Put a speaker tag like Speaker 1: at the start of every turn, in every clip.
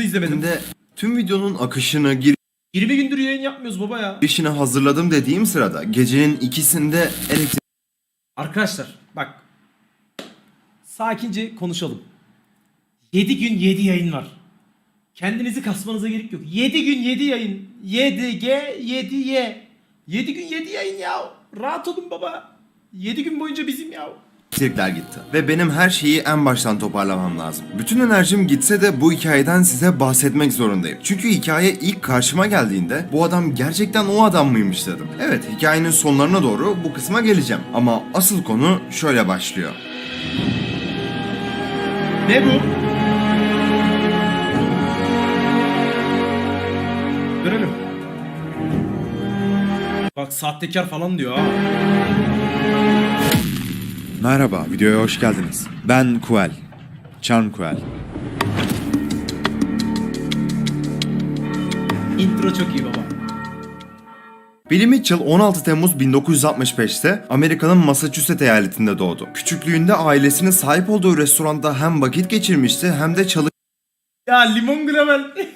Speaker 1: izlemedim.
Speaker 2: Şimdi tüm videonun akışını,
Speaker 1: 20 gündür yayın yapmıyoruz baba ya.
Speaker 2: girişini hazırladım dediğim sırada gecenin ikisinde elektrik
Speaker 1: Arkadaşlar bak. Sakince konuşalım. 7 gün 7 yayın var. Kendinizi kasmanıza gerek yok. 7 gün 7 yayın. 7G 7Y. 7 gün 7 yayın ya. Rahat olun baba. 7 gün boyunca bizim ya.
Speaker 2: Elektrikler gitti. Ve benim her şeyi en baştan toparlamam lazım. Bütün enerjim gitse de bu hikayeden size bahsetmek zorundayım. Çünkü hikaye ilk karşıma geldiğinde bu adam gerçekten o adam mıymış dedim. Evet hikayenin sonlarına doğru bu kısma geleceğim. Ama asıl konu şöyle başlıyor.
Speaker 1: Ne bu? Görelim. Bak sahtekar falan diyor ha.
Speaker 3: Merhaba, videoya hoş geldiniz. Ben Kuel. Charm Kuel.
Speaker 1: Intro çok iyi baba.
Speaker 2: Billy Mitchell 16 Temmuz 1965'te Amerika'nın Massachusetts eyaletinde doğdu. Küçüklüğünde ailesinin sahip olduğu restoranda hem vakit geçirmişti hem de çalış
Speaker 1: Ya limon gravel.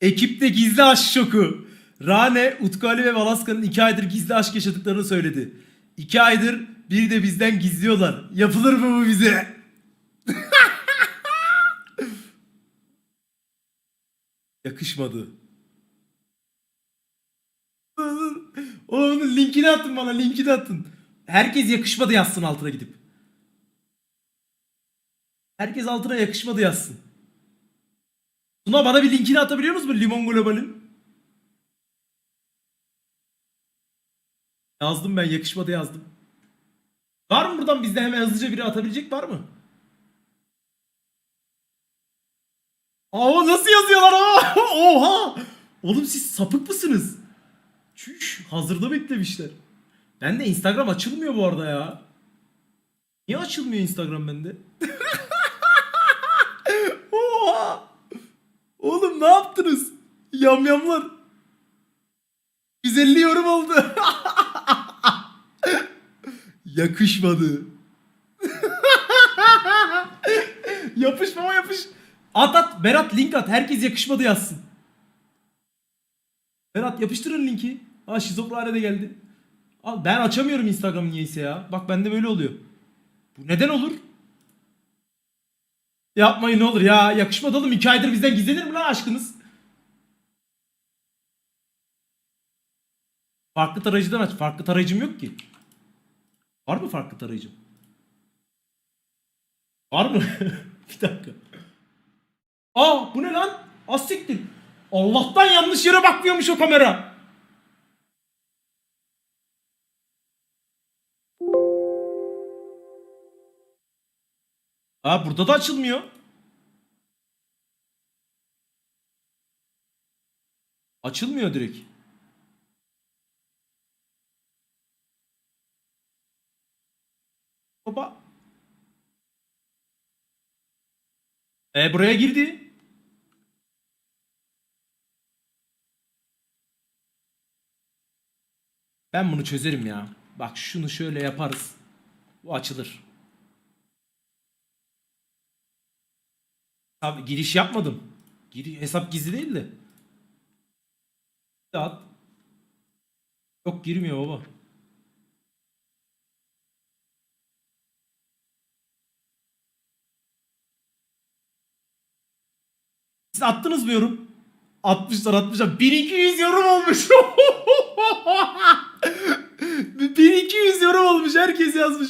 Speaker 1: Ekipte gizli aşk şoku. Rane, Utku Ali ve Valaska'nın iki aydır gizli aşk yaşadıklarını söyledi. İki aydır bir de bizden gizliyorlar. Yapılır mı bu bize? Yakışmadı. Bunun linkini atın bana linkini atın. Herkes yakışmadı yazsın altına gidip. Herkes altına yakışmadı yazsın. Tuna bana bir linkini atabiliyor musun Limon Global'in? Yazdım ben yakışmadı yazdım. Var mı buradan bizde hemen hızlıca biri atabilecek var mı? Aa nasıl yazıyorlar aa? Oha! Oğlum siz sapık mısınız? Çüş hazırda beklemişler. Ben de Instagram açılmıyor bu arada ya. Niye açılmıyor Instagram bende? Oha! Oğlum ne yaptınız? Yamyamlar. 150 yorum oldu. Yakışmadı. Yapışmama yapış. At at Berat link at. Herkes yakışmadı yazsın. Berat yapıştırın linki. Aa şizofrene de geldi. Al ben açamıyorum Instagram niyeyse ya. Bak bende böyle oluyor. Bu neden olur? Yapmayın ne olur ya. Yakışmadı oğlum. İki aydır bizden gizlenir mi lan aşkınız? Farklı tarayıcıdan aç. Farklı tarayıcım yok ki. Var mı farklı tarayıcım? Var mı? bir dakika. Aa bu ne lan? Az siktir. Allah'tan yanlış yere bakmıyormuş o kamera. Aa burada da açılmıyor. Açılmıyor direkt. Baba. E buraya girdi. Ben bunu çözerim ya. Bak şunu şöyle yaparız. Bu açılır. Abi giriş yapmadım. Giri hesap gizli değil de. At. Yok girmiyor baba. Siz attınız mı yorum? Atmışlar atmışlar. 1200 yorum olmuş. 1200 yorum olmuş. Herkes yazmış.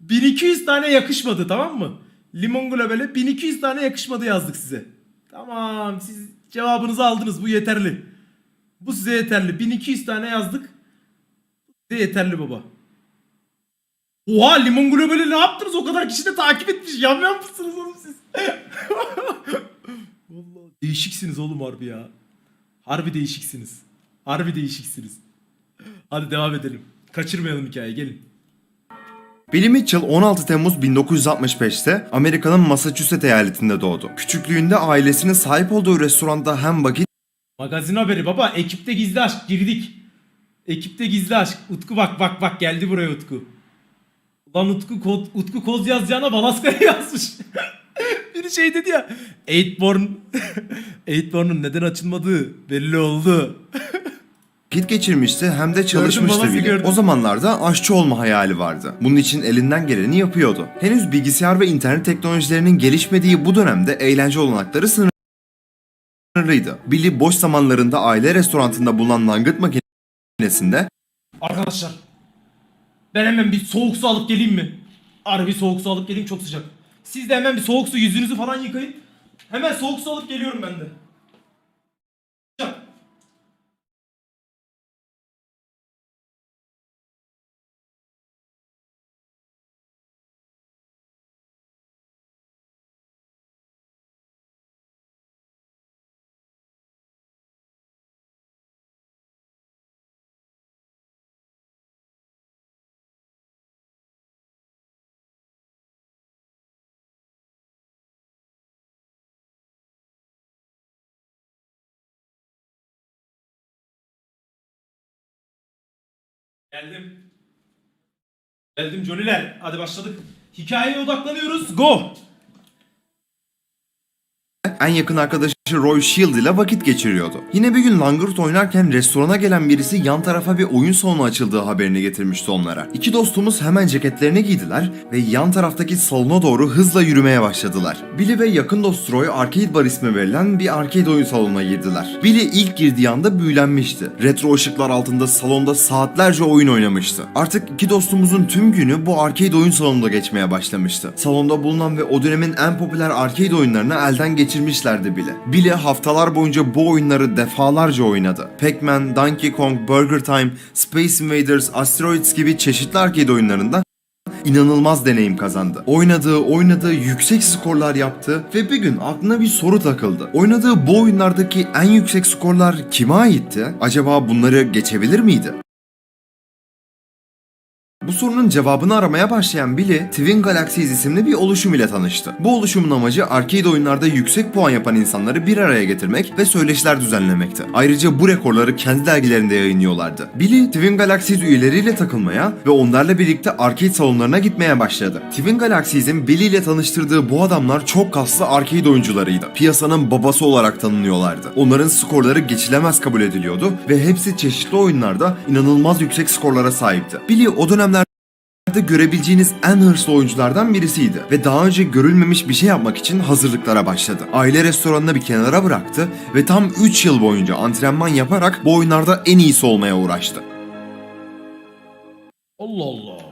Speaker 1: 1200 tane yakışmadı tamam mı? Limon Global'e 1200 tane yakışmadı yazdık size. Tamam siz cevabınızı aldınız. Bu yeterli. Bu size yeterli. 1200 tane yazdık. Size yeterli baba. Oha Limon Global'i ne yaptınız? O kadar kişi de takip etmiş. Yamyam mısınız oğlum siz? Vallahi değişiksiniz oğlum harbi ya. Harbi değişiksiniz. Harbi değişiksiniz. Hadi devam edelim. Kaçırmayalım hikayeyi gelin.
Speaker 2: Billy Mitchell 16 Temmuz 1965'te Amerika'nın Massachusetts eyaletinde doğdu. Küçüklüğünde ailesinin sahip olduğu restoranda hem vakit
Speaker 1: Magazin haberi baba. Ekipte gizli aşk girdik. Ekipte gizli aşk. Utku bak bak bak geldi buraya Utku. Lan Utku, Kod, Utku Koz yazacağına Valaska'ya yazmış. Biri şey dedi ya. Eightborn. Eightborn'un neden açılmadığı belli oldu.
Speaker 2: vakit geçirmişti hem de çalışmıştı
Speaker 1: babası
Speaker 2: bile.
Speaker 1: gördüm.
Speaker 2: O zamanlarda aşçı olma hayali vardı. Bunun için elinden geleni yapıyordu. Henüz bilgisayar ve internet teknolojilerinin gelişmediği bu dönemde eğlence olanakları sınırlıydı. Billy boş zamanlarında aile restorantında bulunan langırt makinesinde
Speaker 1: Arkadaşlar. Ben hemen bir soğuk su alıp geleyim mi? Harbi soğuk su alıp geleyim çok sıcak. Siz de hemen bir soğuk su yüzünüzü falan yıkayın. Hemen soğuk su alıp geliyorum ben de. Geldim. Geldim Johnny'ler. Hadi başladık. Hikayeye odaklanıyoruz. Go.
Speaker 2: en yakın arkadaşı Roy Shield ile vakit geçiriyordu. Yine bir gün langırt oynarken restorana gelen birisi yan tarafa bir oyun salonu açıldığı haberini getirmişti onlara. İki dostumuz hemen ceketlerini giydiler ve yan taraftaki salona doğru hızla yürümeye başladılar. Billy ve yakın dost Roy Arcade Bar ismi verilen bir arcade oyun salonuna girdiler. Billy ilk girdiği anda büyülenmişti. Retro ışıklar altında salonda saatlerce oyun oynamıştı. Artık iki dostumuzun tüm günü bu arcade oyun salonunda geçmeye başlamıştı. Salonda bulunan ve o dönemin en popüler arcade oyunlarını elden geçirmişlerdi bile. Billy haftalar boyunca bu oyunları defalarca oynadı. Pac-Man, Donkey Kong, Burger Time, Space Invaders, Asteroids gibi çeşitli arcade oyunlarında inanılmaz deneyim kazandı. Oynadığı, oynadığı yüksek skorlar yaptı ve bir gün aklına bir soru takıldı. Oynadığı bu oyunlardaki en yüksek skorlar kime aitti? Acaba bunları geçebilir miydi? Bu sorunun cevabını aramaya başlayan Billy, Twin Galaxies isimli bir oluşum ile tanıştı. Bu oluşumun amacı arcade oyunlarda yüksek puan yapan insanları bir araya getirmek ve söyleşiler düzenlemekti. Ayrıca bu rekorları kendi dergilerinde yayınlıyorlardı. Billy, Twin Galaxies üyeleriyle takılmaya ve onlarla birlikte arcade salonlarına gitmeye başladı. Twin Galaxies'in Billy ile tanıştırdığı bu adamlar çok kaslı arcade oyuncularıydı. Piyasanın babası olarak tanınıyorlardı. Onların skorları geçilemez kabul ediliyordu ve hepsi çeşitli oyunlarda inanılmaz yüksek skorlara sahipti. Billy o dönemler de görebileceğiniz en hırslı oyunculardan birisiydi ve daha önce görülmemiş bir şey yapmak için hazırlıklara başladı. Aile restoranını bir kenara bıraktı ve tam 3 yıl boyunca antrenman yaparak bu oyunlarda en iyisi olmaya uğraştı.
Speaker 1: Allah Allah.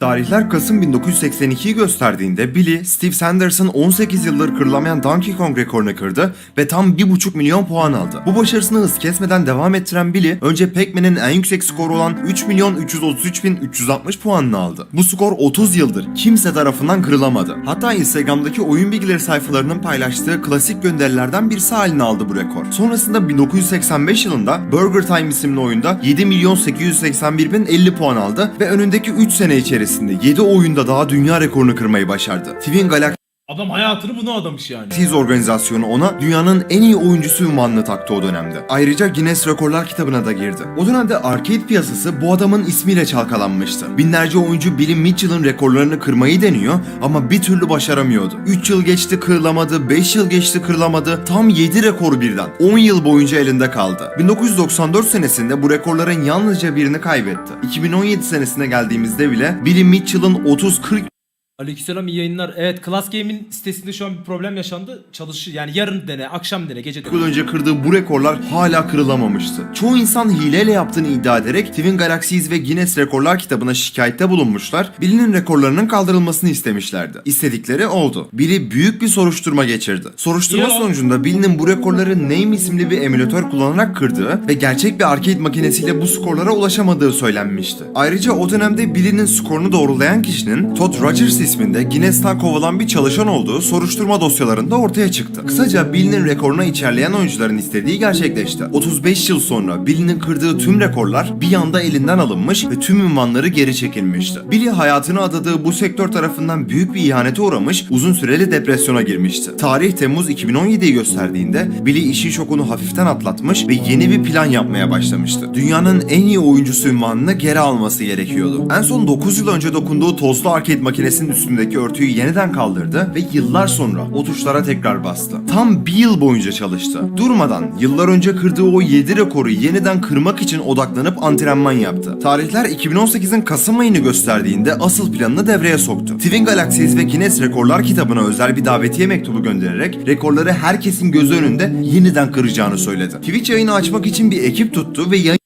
Speaker 2: Tarihler Kasım 1982'yi gösterdiğinde Billy, Steve Sanders'ın 18 yıldır kırılamayan Donkey Kong rekorunu kırdı ve tam 1,5 milyon puan aldı. Bu başarısını hız kesmeden devam ettiren Billy, önce Pac-Man'in en yüksek skoru olan 3 milyon 333 bin 360 puanını aldı. Bu skor 30 yıldır kimse tarafından kırılamadı. Hatta Instagram'daki oyun bilgileri sayfalarının paylaştığı klasik gönderilerden birisi haline aldı bu rekor. Sonrasında 1985 yılında Burger Time isimli oyunda 7 milyon 881 bin 50 puan aldı ve önündeki 3 sene içerisinde 7 oyunda daha dünya rekorunu kırmayı başardı. Twin Galaxies
Speaker 1: Adam hayatını buna adamış yani.
Speaker 2: Siz organizasyonu ona dünyanın en iyi oyuncusu ünvanını taktı o dönemde. Ayrıca Guinness Rekorlar kitabına da girdi. O dönemde arcade piyasası bu adamın ismiyle çalkalanmıştı. Binlerce oyuncu Billy Mitchell'ın rekorlarını kırmayı deniyor ama bir türlü başaramıyordu. 3 yıl geçti kırılamadı, 5 yıl geçti kırılamadı, tam 7 rekor birden. 10 yıl boyunca elinde kaldı. 1994 senesinde bu rekorların yalnızca birini kaybetti. 2017 senesine geldiğimizde bile Billy Mitchell'ın 30-40
Speaker 1: Aleykümselam iyi yayınlar. Evet Class Game'in sitesinde şu an bir problem yaşandı. Çalışı yani yarın dene, akşam dene, gece dene.
Speaker 2: yıl önce kırdığı bu rekorlar hala kırılamamıştı. Çoğu insan hileyle yaptığını iddia ederek Twin Galaxies ve Guinness Rekorlar kitabına şikayette bulunmuşlar. Billy'nin rekorlarının kaldırılmasını istemişlerdi. İstedikleri oldu. Billy büyük bir soruşturma geçirdi. Soruşturma
Speaker 1: Ya.
Speaker 2: sonucunda Billy'nin bu rekorları Name isimli bir emülatör kullanarak kırdığı ve gerçek bir arcade makinesiyle bu skorlara ulaşamadığı söylenmişti. Ayrıca o dönemde Billy'nin skorunu doğrulayan kişinin Todd Rogers isminde Guinness'tan kovulan bir çalışan olduğu soruşturma dosyalarında ortaya çıktı. Kısaca Billy'nin rekoruna içerleyen oyuncuların istediği gerçekleşti. 35 yıl sonra Billy'nin kırdığı tüm rekorlar bir anda elinden alınmış ve tüm ünvanları geri çekilmişti. Billy hayatını adadığı bu sektör tarafından büyük bir ihanete uğramış, uzun süreli depresyona girmişti. Tarih Temmuz 2017'yi gösterdiğinde Billy işin şokunu hafiften atlatmış ve yeni bir plan yapmaya başlamıştı. Dünyanın en iyi oyuncusu ünvanını geri alması gerekiyordu. En son 9 yıl önce dokunduğu tozlu arcade makinesinin üstündeki örtüyü yeniden kaldırdı ve yıllar sonra o tuşlara tekrar bastı. Tam bir yıl boyunca çalıştı. Durmadan yıllar önce kırdığı o 7 rekoru yeniden kırmak için odaklanıp antrenman yaptı. Tarihler 2018'in Kasım ayını gösterdiğinde asıl planını devreye soktu. Twin Galaxies ve Guinness Rekorlar kitabına özel bir davetiye mektubu göndererek rekorları herkesin gözü önünde yeniden kıracağını söyledi. Twitch yayını açmak için bir ekip tuttu ve yayın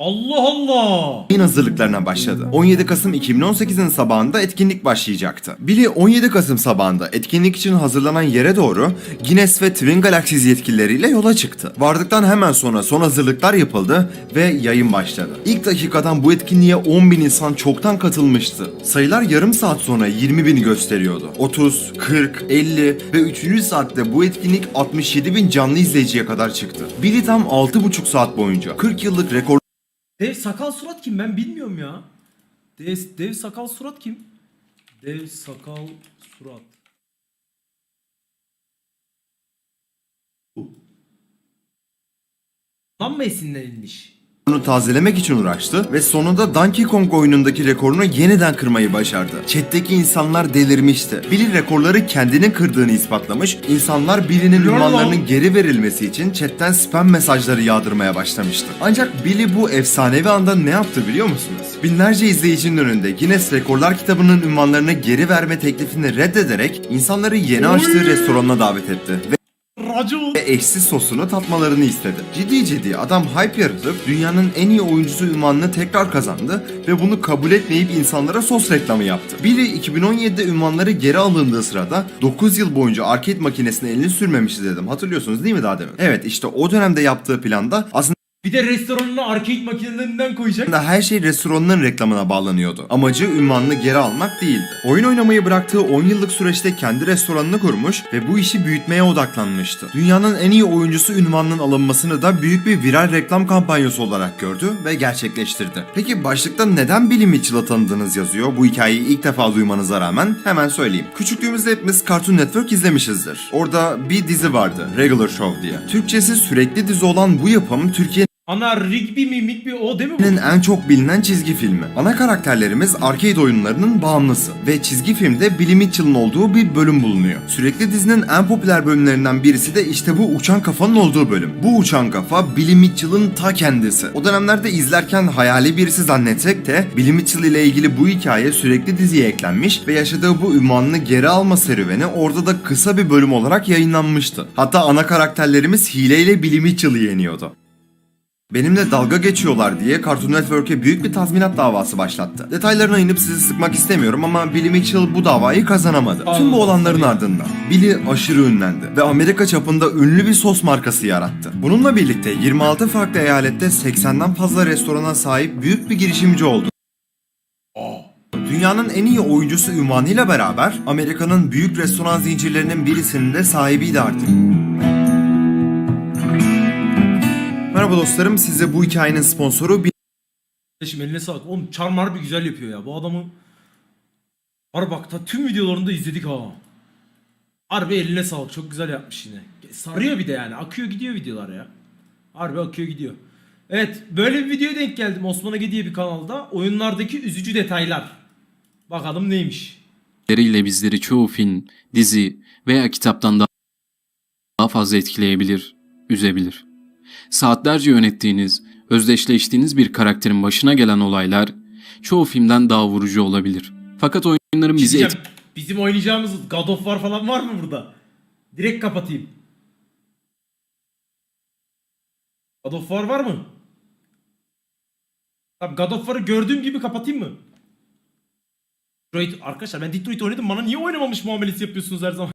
Speaker 1: Allah Allah.
Speaker 2: Yayın hazırlıklarına başladı. 17 Kasım 2018'in sabahında etkinlik başlayacaktı. Billy 17 Kasım sabahında etkinlik için hazırlanan yere doğru Guinness ve Twin Galaxies yetkilileriyle yola çıktı. Vardıktan hemen sonra son hazırlıklar yapıldı ve yayın başladı. İlk dakikadan bu etkinliğe 10 bin insan çoktan katılmıştı. Sayılar yarım saat sonra 20 bini gösteriyordu. 30, 40, 50 ve 3. saatte bu etkinlik 67 bin canlı izleyiciye kadar çıktı. Billy tam 6,5 saat boyunca 40 yıllık rekor
Speaker 1: Dev sakal surat kim ben bilmiyorum ya. Dev, dev sakal surat kim? Dev sakal surat. Lan mı esinlenilmiş?
Speaker 2: Onu tazelemek için uğraştı ve sonunda Donkey Kong oyunundaki rekorunu yeniden kırmayı başardı. Chat'teki insanlar delirmişti. Billy rekorları kendinin kırdığını ispatlamış, insanlar Billy'nin ünvanlarının geri verilmesi için chatten spam mesajları yağdırmaya başlamıştı. Ancak Billy bu efsanevi anda ne yaptı biliyor musunuz? Binlerce izleyicinin önünde Guinness Rekorlar kitabının ünvanlarını geri verme teklifini reddederek insanları yeni açtığı
Speaker 1: Oy.
Speaker 2: restoranına davet etti ve
Speaker 1: Racon.
Speaker 2: ve eşsiz sosunu tatmalarını istedi. Ciddi ciddi adam hype yaratıp dünyanın en iyi oyuncusu ünvanını tekrar kazandı ve bunu kabul etmeyip insanlara sos reklamı yaptı. Billy 2017'de ünvanları geri alındığı sırada 9 yıl boyunca arcade makinesine elini sürmemişti dedim. Hatırlıyorsunuz değil mi daha demin? Evet işte o dönemde yaptığı planda aslında
Speaker 1: Bir de restoranına arcade makinelerinden koyacak.
Speaker 2: her şey restoranın reklamına bağlanıyordu. Amacı ünvanını geri almak değildi. Oyun oynamayı bıraktığı 10 yıllık süreçte kendi restoranını kurmuş ve bu işi büyütmeye odaklanmıştı. Dünyanın en iyi oyuncusu ünvanının alınmasını da büyük bir viral reklam kampanyası olarak gördü ve gerçekleştirdi. Peki başlıkta neden Billy Mitchell'a tanıdığınız yazıyor bu hikayeyi ilk defa duymanıza rağmen hemen söyleyeyim. Küçüklüğümüzde hepimiz Cartoon Network izlemişizdir. Orada bir dizi vardı Regular Show diye. Türkçesi sürekli dizi olan bu yapım Türkiye'nin
Speaker 1: Ana Rigby mi Migby o değil mi bu?
Speaker 2: En çok bilinen çizgi filmi. Ana karakterlerimiz arcade oyunlarının bağımlısı ve çizgi filmde Billy Mitchell'ın olduğu bir bölüm bulunuyor. Sürekli dizinin en popüler bölümlerinden birisi de işte bu uçan kafanın olduğu bölüm. Bu uçan kafa Billy Mitchell'ın ta kendisi. O dönemlerde izlerken hayali birisi zannetsek de Billy Mitchell ile ilgili bu hikaye sürekli diziye eklenmiş ve yaşadığı bu ünvanını geri alma serüveni orada da kısa bir bölüm olarak yayınlanmıştı. Hatta ana karakterlerimiz hileyle Billy Mitchell'ı yeniyordu. Benimle dalga geçiyorlar diye Cartoon Network'e büyük bir tazminat davası başlattı. Detaylarına inip sizi sıkmak istemiyorum ama Billy Mitchell bu davayı kazanamadı. Tüm bu olanların ardından Billy aşırı ünlendi ve Amerika çapında ünlü bir sos markası yarattı. Bununla birlikte 26 farklı eyalette 80'den fazla restorana sahip büyük bir girişimci oldu. Dünyanın en iyi oyuncusu ünvanıyla beraber Amerika'nın büyük restoran zincirlerinin birisinin de sahibiydi artık. Merhaba dostlarım, size bu hikayenin sponsoru
Speaker 1: Kardeşim eline sağlık. Oğlum Charm harbi güzel yapıyor ya. Bu adamı Harbi bak ta tüm videolarını da izledik ha. Harbi eline sağlık. Çok güzel yapmış yine. Sarıyor bir de yani. Akıyor gidiyor videolar ya. Harbi akıyor gidiyor. Evet böyle bir videoya denk geldim. Osman Ege diye bir kanalda. Oyunlardaki üzücü detaylar. Bakalım neymiş.
Speaker 4: ile bizleri çoğu film, dizi veya kitaptan daha fazla etkileyebilir, üzebilir. Saatlerce yönettiğiniz, özdeşleştiğiniz bir karakterin başına gelen olaylar çoğu filmden daha vurucu olabilir. Fakat oyunların bizi
Speaker 1: Diyeceğim, bizim oynayacağımız God of War falan var mı burada? Direkt kapatayım. God of War var mı? Tamam God of War'ı gördüğüm gibi kapatayım mı? Detroit arkadaşlar ben Detroit oynadım bana niye oynamamış muamelesi yapıyorsunuz her zaman?